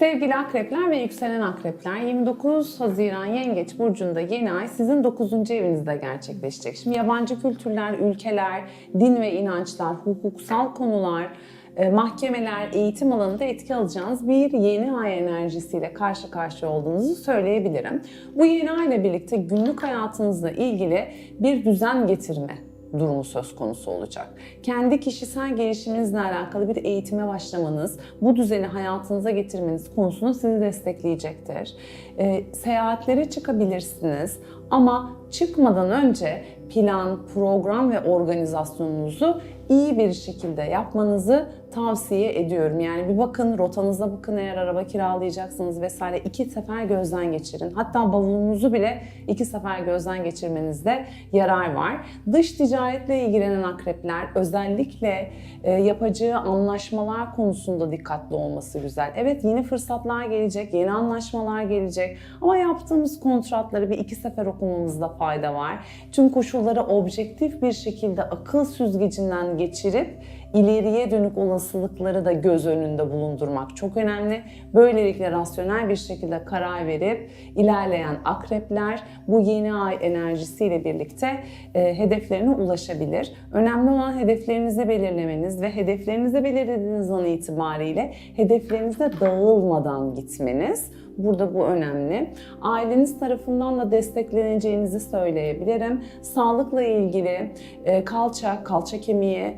Sevgili akrepler ve yükselen akrepler 29 Haziran Yengeç Burcu'nda yeni ay sizin 9. evinizde gerçekleşecek. Şimdi yabancı kültürler, ülkeler, din ve inançlar, hukuksal konular, e, mahkemeler, eğitim alanında etki alacağınız bir yeni ay enerjisiyle karşı karşıya olduğunuzu söyleyebilirim. Bu yeni ay ile birlikte günlük hayatınızla ilgili bir düzen getirme durumu söz konusu olacak. Kendi kişisel gelişiminizle alakalı bir eğitime başlamanız, bu düzeni hayatınıza getirmeniz konusunda sizi destekleyecektir. E, seyahatlere çıkabilirsiniz ama çıkmadan önce plan, program ve organizasyonunuzu iyi bir şekilde yapmanızı tavsiye ediyorum. Yani bir bakın rotanıza bakın eğer araba kiralayacaksınız vesaire iki sefer gözden geçirin. Hatta bavulunuzu bile iki sefer gözden geçirmenizde yarar var. Dış ticaretle ilgilenen akrepler özellikle e, yapacağı anlaşmalar konusunda dikkatli olması güzel. Evet yeni fırsatlar gelecek, yeni anlaşmalar gelecek ama yaptığımız kontratları bir iki sefer okumamızda fayda var. Tüm koşulları objektif bir şekilde akıl süzgecinden geçirip ileriye dönük olasılıkları da göz önünde bulundurmak çok önemli. Böylelikle rasyonel bir şekilde karar verip ilerleyen akrepler bu yeni ay enerjisiyle birlikte e, hedeflerine ulaşabilir. Önemli olan hedeflerinizi belirlemeniz ve hedeflerinizi belirlediğiniz an itibariyle hedeflerinize dağılmadan gitmeniz. Burada bu önemli. Aileniz tarafından da destekleneceğinizi söyleyebilirim. Sağlıkla ilgili e, kalça, kalça kemiği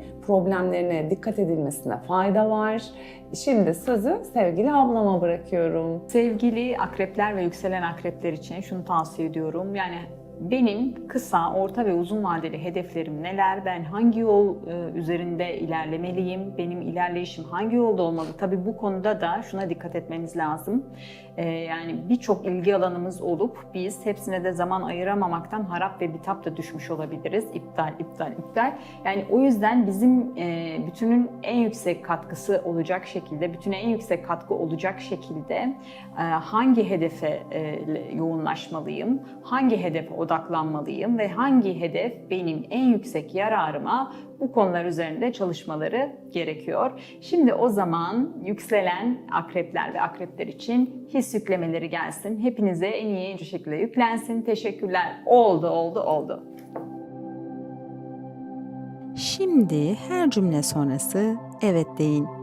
problemlerine dikkat edilmesine fayda var. Şimdi sözü sevgili ablama bırakıyorum. Sevgili akrepler ve yükselen akrepler için şunu tavsiye ediyorum. Yani benim kısa, orta ve uzun vadeli hedeflerim neler? Ben hangi yol e, üzerinde ilerlemeliyim? Benim ilerleyişim hangi yolda olmalı? Tabii bu konuda da şuna dikkat etmeniz lazım. E, yani birçok ilgi alanımız olup biz hepsine de zaman ayıramamaktan harap ve bitap da düşmüş olabiliriz. İptal, iptal, iptal. Yani o yüzden bizim e, bütünün en yüksek katkısı olacak şekilde, bütüne en yüksek katkı olacak şekilde hangi hedefe yoğunlaşmalıyım? Hangi hedefe odaklanmalıyım ve hangi hedef benim en yüksek yararıma bu konular üzerinde çalışmaları gerekiyor. Şimdi o zaman yükselen akrepler ve akrepler için his yüklemeleri gelsin. Hepinize en iyi en şekilde yüklensin. Teşekkürler. Oldu, oldu, oldu. Şimdi her cümle sonrası evet deyin.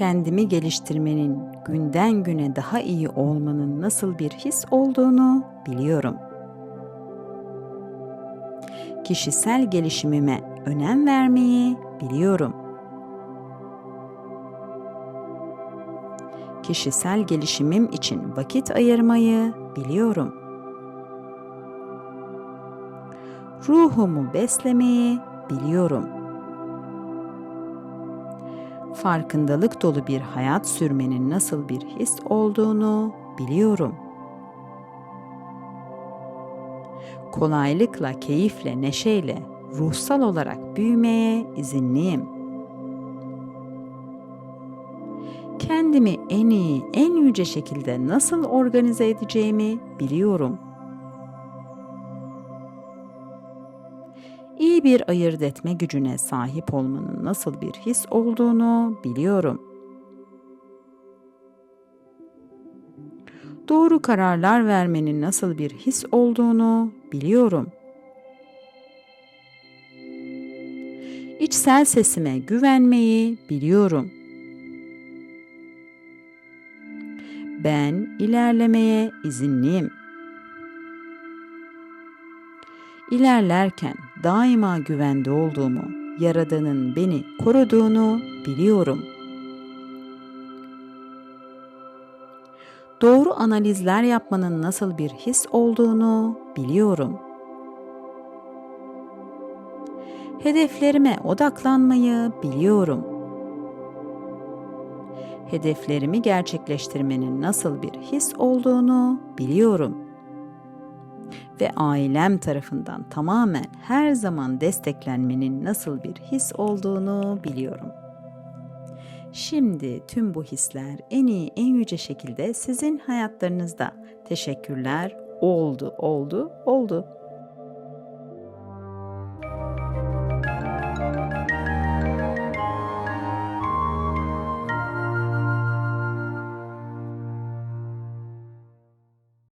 Kendimi geliştirmenin, günden güne daha iyi olmanın nasıl bir his olduğunu biliyorum. Kişisel gelişimime önem vermeyi biliyorum. Kişisel gelişimim için vakit ayırmayı biliyorum. Ruhumu beslemeyi biliyorum. Farkındalık dolu bir hayat sürmenin nasıl bir his olduğunu biliyorum. Kolaylıkla, keyifle, neşeyle ruhsal olarak büyümeye izinliyim. Kendimi en iyi, en yüce şekilde nasıl organize edeceğimi biliyorum.'' İyi bir ayırt etme gücüne sahip olmanın nasıl bir his olduğunu biliyorum. Doğru kararlar vermenin nasıl bir his olduğunu biliyorum. İçsel sesime güvenmeyi biliyorum. Ben ilerlemeye izinliyim. İlerlerken daima güvende olduğumu, Yaradan'ın beni koruduğunu biliyorum. Doğru analizler yapmanın nasıl bir his olduğunu biliyorum. Hedeflerime odaklanmayı biliyorum. Hedeflerimi gerçekleştirmenin nasıl bir his olduğunu biliyorum ve ailem tarafından tamamen her zaman desteklenmenin nasıl bir his olduğunu biliyorum. Şimdi tüm bu hisler en iyi, en yüce şekilde sizin hayatlarınızda. Teşekkürler. Oldu, oldu, oldu.